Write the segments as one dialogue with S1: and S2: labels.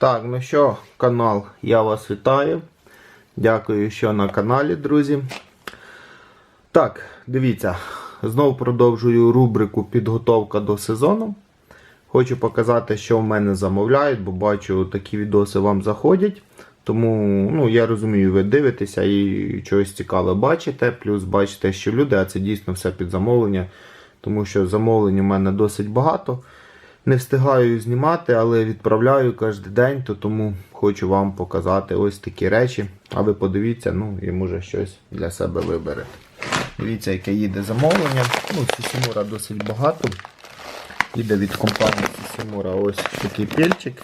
S1: Так, ну що, канал, я вас вітаю. Дякую, що на каналі, друзі. Так, дивіться, знову продовжую рубрику Підготовка до сезону. Хочу показати, що в мене замовляють, бо бачу, такі відоси вам заходять. Тому ну, я розумію, ви дивитеся і чогось цікаве бачите. Плюс бачите, що люди, а це дійсно все під замовлення. Тому що замовлень у мене досить багато. Не встигаю знімати, але відправляю кожен день, то тому хочу вам показати ось такі речі. А ви подивіться, ну і може щось для себе виберете. Дивіться, яке їде замовлення. Ну, Сісімура досить багато. Їде від компанії Сісімура ось такий пільчик.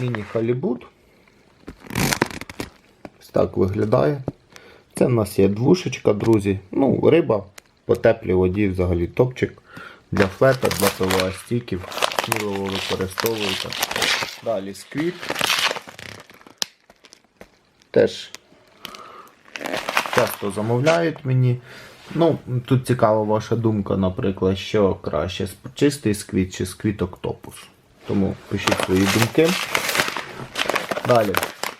S1: Міні-халібут. Ось так виглядає. Це в нас є двушечка, друзі. Ну, риба по теплій воді взагалі топчик. Для флета, для ПВА стіків. Сміливо використовуєте. Далі сквіт. Теж часто замовляють мені. Ну, тут цікава ваша думка, наприклад, що краще чистий сквіт чи сквіт октопус. Тому пишіть свої думки. Далі.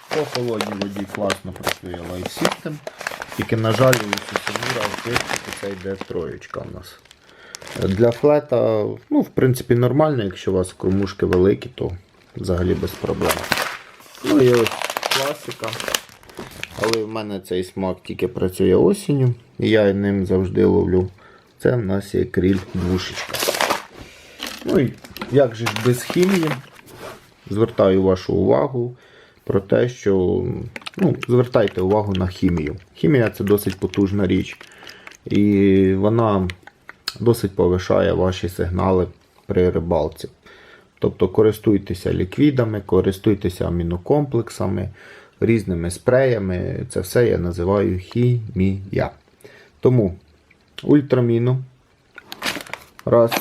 S1: По холодній воді класно працює Life. Тільки, на жаль, у Сусимура в це йде троєчка в нас. Для флета, ну, в принципі, нормально, якщо у вас кормушки великі, то взагалі без проблем. Ну і ось класика. Але в мене цей смак тільки працює осінню, і я ним завжди ловлю. Це в нас є кріль двушечка. Ну і як же ж без хімії, звертаю вашу увагу про те, що ну, звертайте увагу на хімію. Хімія це досить потужна річ. І вона досить повишає ваші сигнали при рибалці. Тобто користуйтеся ліквідами, користуйтеся амінокомплексами, різними спреями. Це все я називаю хімія. Тому ультраміну. Раз.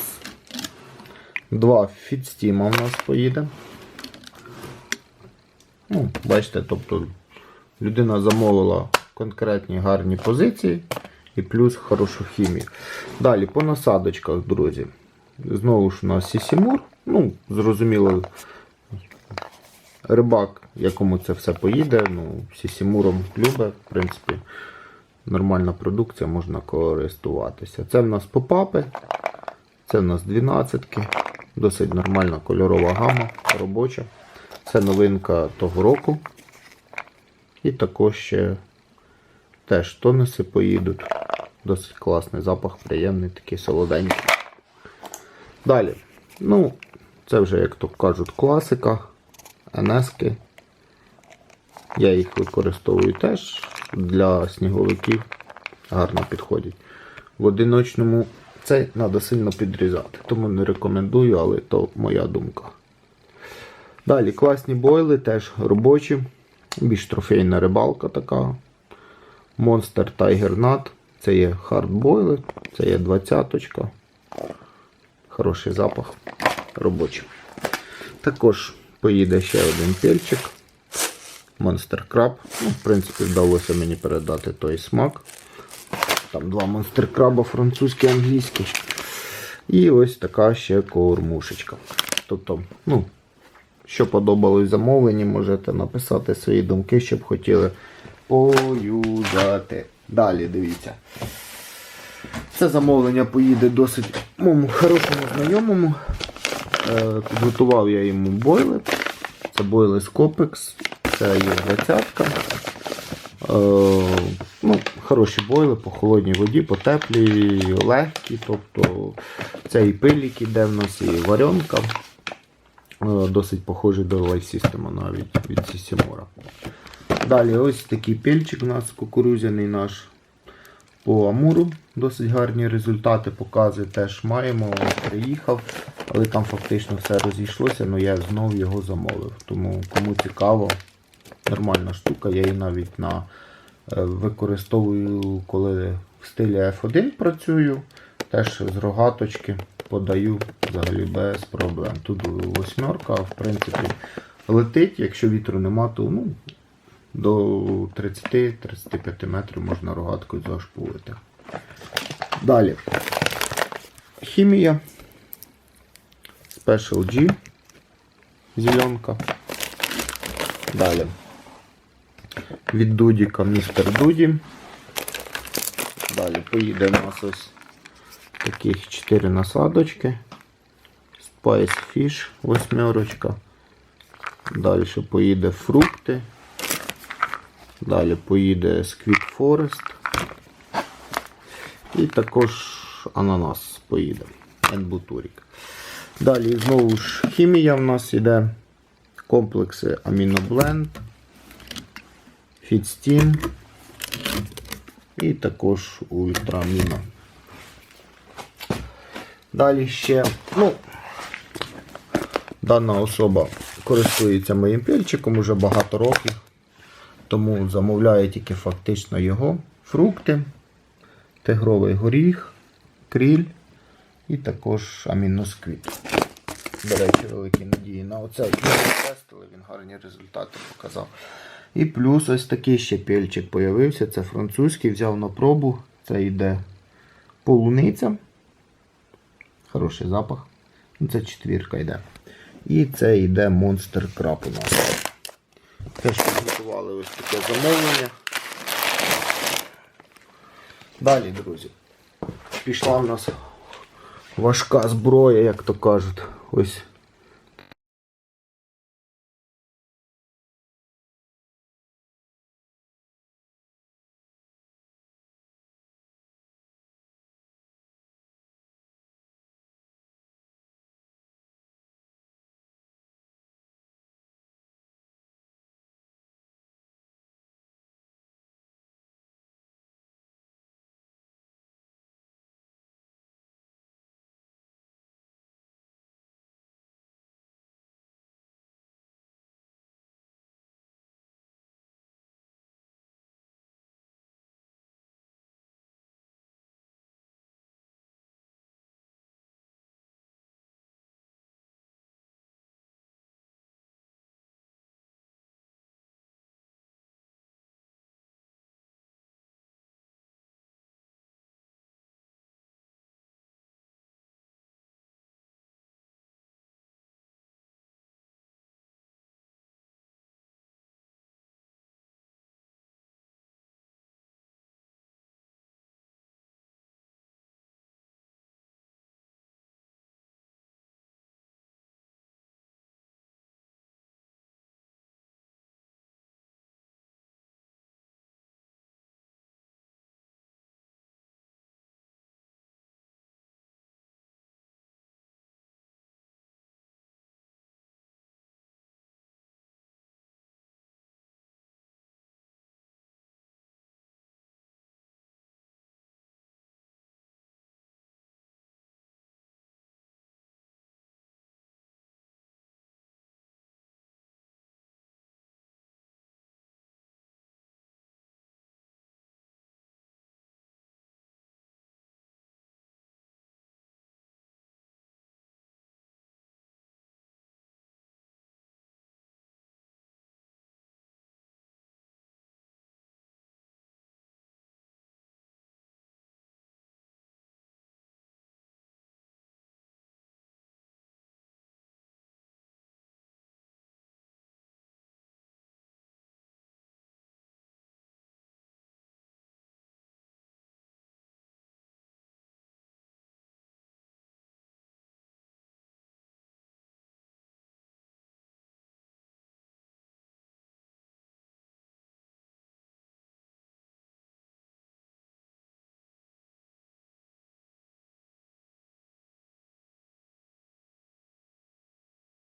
S1: Два фідстіма в нас поїде. Ну, Бачите, тобто людина замовила конкретні гарні позиції і плюс хорошу хімію. Далі по насадочках, друзі. Знову ж у нас Сісімур. Ну, зрозуміло, рибак, якому це все поїде. ну, Сісімуром любить, в принципі, нормальна продукція, можна користуватися. Це в нас попапи, це в нас 12 досить нормальна кольорова гама, робоча. Це новинка того року. І також ще теж тонуси поїдуть. Досить класний запах, приємний, такий солоденький. Далі. Ну, це вже, як то кажуть, класика. НСки. Я їх використовую теж для сніговиків. Гарно підходять. В одиночному цей треба сильно підрізати. Тому не рекомендую, але то моя думка. Далі класні бойли, теж робочі. Більш трофейна рибалка така. Monster Tiger Nut. Це є хардбойли, це є 20-точка. Хороший запах робочий. Також поїде ще один пельчик. Monster Crab. Ну, В принципі, вдалося мені передати той смак. Там два Monster Crab, французький, англійський. І ось така ще кормушечка. Тобто, ну, що подобалось замовленні, можете написати свої думки, щоб хотіли поюзати. Далі дивіться. Це замовлення поїде досить моєму хорошому знайомому. Е, Підготував я йому бойли. Це бойли з Copex, це є 20 Е, ну, Хороші бойли по холодній воді, по теплій, легкі. Тобто це і пилік іде в нас, і варенка. Е, Досить похожий до Life System навіть від Сісімора. Далі ось такий пільчик у нас кукурузяний наш по Амуру. Досить гарні результати показує. Теж маємо. Приїхав, але там фактично все розійшлося, але я знов його замовив. Тому кому цікаво, нормальна штука. Я її навіть на е, використовую, коли в стилі F1 працюю. Теж з рогаточки подаю взагалі без проблем. Тут восьмерка, в принципі, летить, якщо вітру нема, то ну, до 30-35 метрів можна рогаткою зашпулити. Далі. Хімія. Special G. Зеленка. Далі. Від Дудіка містер Дуді. Далі поїде у нас ось таких 4 насадочки. Spice Fish восьмерочка. Далі поїде фрукти. Далі поїде Squid Forest. І також ананас поїде. Енбутурік. Далі знову ж хімія в нас іде. Комплекси Амінобленд, Фідстім і також Ультраміно. Далі ще, ну, дана особа користується моїм пільчиком уже багато років, тому замовляє тільки фактично його фрукти, тигровий горіх, кріль і також аміносквіт. До речі, великі надії на оцей. Ми тестили, він гарні результати показав. І плюс ось такий ще пельчик появився. Це французький, взяв на пробу. Це йде полуниця. Хороший запах. Ну, Це четвірка йде. І це йде Monster Crab у. Теж підготували ось таке замовлення. Далі, друзі. Пішла в нас важка зброя, як то кажуть. Ось